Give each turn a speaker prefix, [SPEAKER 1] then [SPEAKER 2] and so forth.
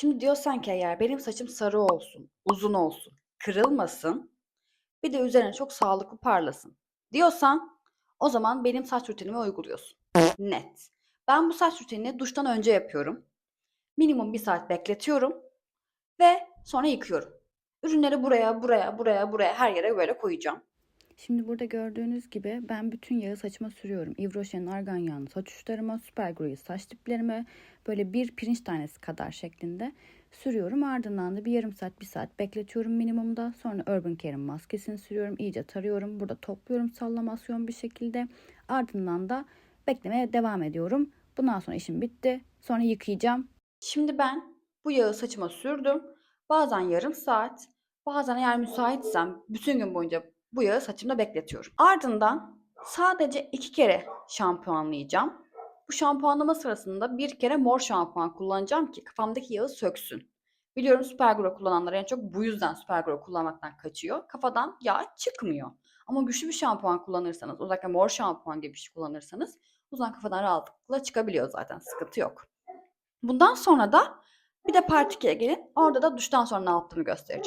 [SPEAKER 1] Şimdi diyorsan ki eğer benim saçım sarı olsun, uzun olsun, kırılmasın, bir de üzerine çok sağlıklı parlasın diyorsan o zaman benim saç rutinimi uyguluyorsun. Net. Ben bu saç rutinini duştan önce yapıyorum. Minimum bir saat bekletiyorum ve sonra yıkıyorum. Ürünleri buraya, buraya, buraya, buraya her yere böyle koyacağım.
[SPEAKER 2] Şimdi burada gördüğünüz gibi ben bütün yağı saçıma sürüyorum. Yves Rocher'in argan yağını saç uçlarıma, Superglue'yu saç diplerime böyle bir pirinç tanesi kadar şeklinde sürüyorum. Ardından da bir yarım saat, bir saat bekletiyorum minimumda. Sonra Urban Care'in maskesini sürüyorum. iyice tarıyorum. Burada topluyorum sallamasyon bir şekilde. Ardından da beklemeye devam ediyorum. Bundan sonra işim bitti. Sonra yıkayacağım.
[SPEAKER 1] Şimdi ben bu yağı saçıma sürdüm. Bazen yarım saat, bazen eğer müsaitsem bütün gün boyunca bu yağı saçımda bekletiyorum. Ardından sadece iki kere şampuanlayacağım. Bu şampuanlama sırasında bir kere mor şampuan kullanacağım ki kafamdaki yağı söksün. Biliyorum Supergro kullananlar en çok bu yüzden Supergro kullanmaktan kaçıyor. Kafadan yağ çıkmıyor. Ama güçlü bir şampuan kullanırsanız, özellikle mor şampuan gibi bir şey kullanırsanız o zaman kafadan rahatlıkla çıkabiliyor zaten. Sıkıntı yok. Bundan sonra da bir de part 2'ye gelin. Orada da duştan sonra ne yaptığımı göstereceğim.